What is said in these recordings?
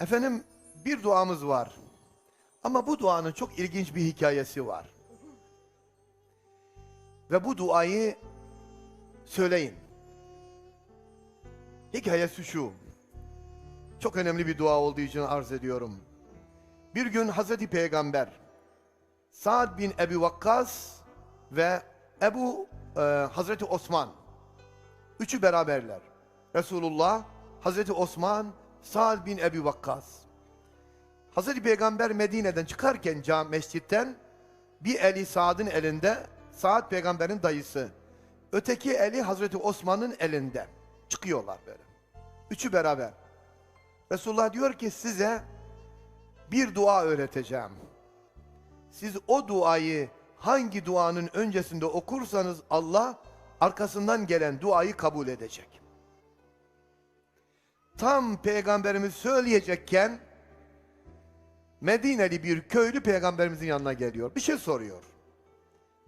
Efendim bir duamız var. Ama bu duanın çok ilginç bir hikayesi var. Ve bu duayı söyleyin. Hikayesi şu. Çok önemli bir dua olduğu için arz ediyorum. Bir gün Hazreti Peygamber Sa'd bin Ebi Vakkas ve Ebu e, Hazreti Osman üçü beraberler. Resulullah, Hazreti Osman, Sa'd bin Ebi Vakkas. Hazreti Peygamber Medine'den çıkarken cam mescitten bir eli Sa'd'ın elinde, Sa'd peygamberin dayısı. Öteki eli Hazreti Osman'ın elinde. Çıkıyorlar böyle. Üçü beraber. Resulullah diyor ki size bir dua öğreteceğim. Siz o duayı hangi duanın öncesinde okursanız Allah arkasından gelen duayı kabul edecek. Tam peygamberimiz söyleyecekken Medineli bir köylü peygamberimizin yanına geliyor. Bir şey soruyor.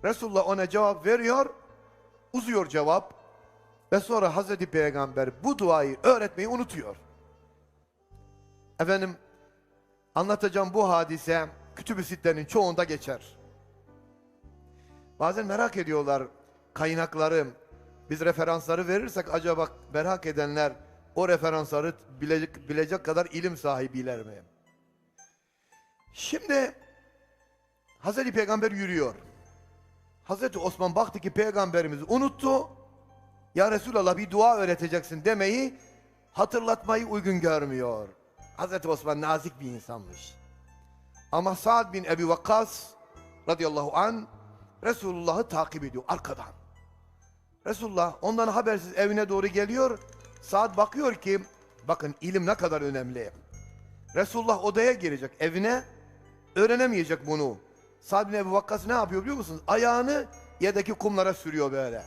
Resulullah ona cevap veriyor. Uzuyor cevap. Ve sonra Hazreti Peygamber bu duayı öğretmeyi unutuyor. Efendim anlatacağım bu hadise kütüb-i sittenin çoğunda geçer. Bazen merak ediyorlar kaynakları. Biz referansları verirsek acaba merak edenler o referansları bilecek, bilecek kadar ilim sahibiler mi? Şimdi Hazreti Peygamber yürüyor. Hazreti Osman baktı ki peygamberimizi unuttu. Ya Resulallah bir dua öğreteceksin demeyi hatırlatmayı uygun görmüyor. Hazreti Osman nazik bir insanmış. Ama Sa'd bin Ebi Vakkas radıyallahu an Resulullah'ı takip ediyor arkadan. Resulullah ondan habersiz evine doğru geliyor. Sa'd bakıyor ki bakın ilim ne kadar önemli. Resulullah odaya girecek evine öğrenemeyecek bunu. Sa'd bin Ebi Vakkas ne yapıyor biliyor musunuz? Ayağını yerdeki kumlara sürüyor böyle.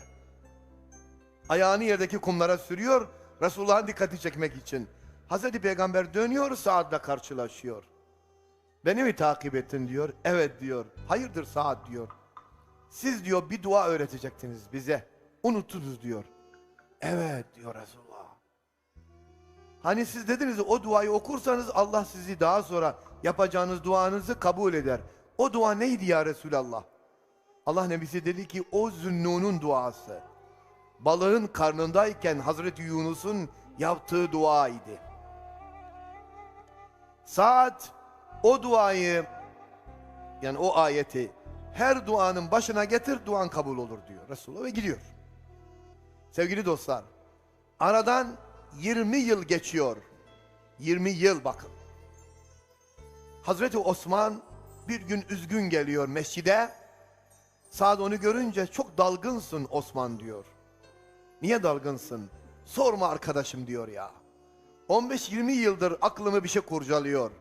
Ayağını yerdeki kumlara sürüyor. Resulullah'ın dikkatini çekmek için. Hazreti Peygamber dönüyor Sa'd'la karşılaşıyor. Beni mi takip ettin diyor. Evet diyor. Hayırdır Sa'd diyor. Siz diyor bir dua öğretecektiniz bize. Unuttunuz diyor. Evet diyor Resulullah. Hani siz dediniz o duayı okursanız Allah sizi daha sonra yapacağınız duanızı kabul eder. O dua neydi ya Resulallah? Allah Nebisi dedi ki o Zünnun'un duası. Balığın karnındayken Hazreti Yunus'un yaptığı dua idi. Saat o duayı yani o ayeti her duanın başına getir duan kabul olur diyor Resulullah ve gidiyor. Sevgili dostlar aradan 20 yıl geçiyor. 20 yıl bakın. Hazreti Osman bir gün üzgün geliyor mescide. Saad onu görünce çok dalgınsın Osman diyor. Niye dalgınsın? Sorma arkadaşım diyor ya. 15-20 yıldır aklımı bir şey kurcalıyor.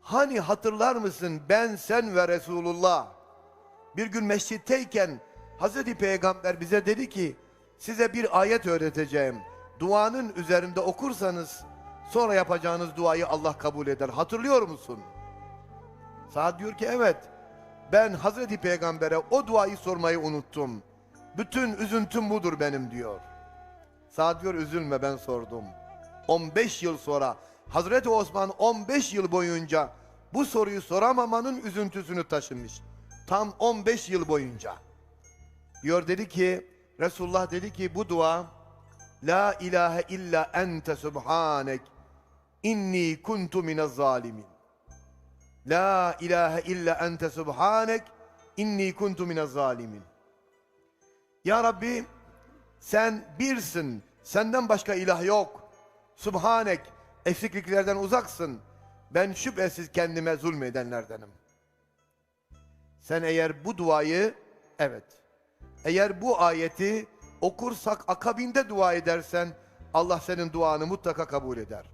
Hani hatırlar mısın ben sen ve Resulullah bir gün mescitteyken Hazreti Peygamber bize dedi ki size bir ayet öğreteceğim. Duanın üzerinde okursanız sonra yapacağınız duayı Allah kabul eder. Hatırlıyor musun? Saad diyor ki evet ben Hazreti Peygamber'e o duayı sormayı unuttum. Bütün üzüntüm budur benim diyor. Saad diyor üzülme ben sordum. 15 yıl sonra Hazreti Osman 15 yıl boyunca bu soruyu soramamanın üzüntüsünü taşımış. Tam 15 yıl boyunca. Diyor dedi ki Resulullah dedi ki bu dua La ilahe illa ente subhanek inni kuntu minez zalimin. La ilahe illa ente subhanek inni kuntu minez zalimin. Ya Rabbi sen birsin. Senden başka ilah yok. Subhanek eksikliklerden uzaksın. Ben şüphesiz kendime zulmedenlerdenim. Sen eğer bu duayı evet eğer bu ayeti okursak akabinde dua edersen Allah senin duanı mutlaka kabul eder.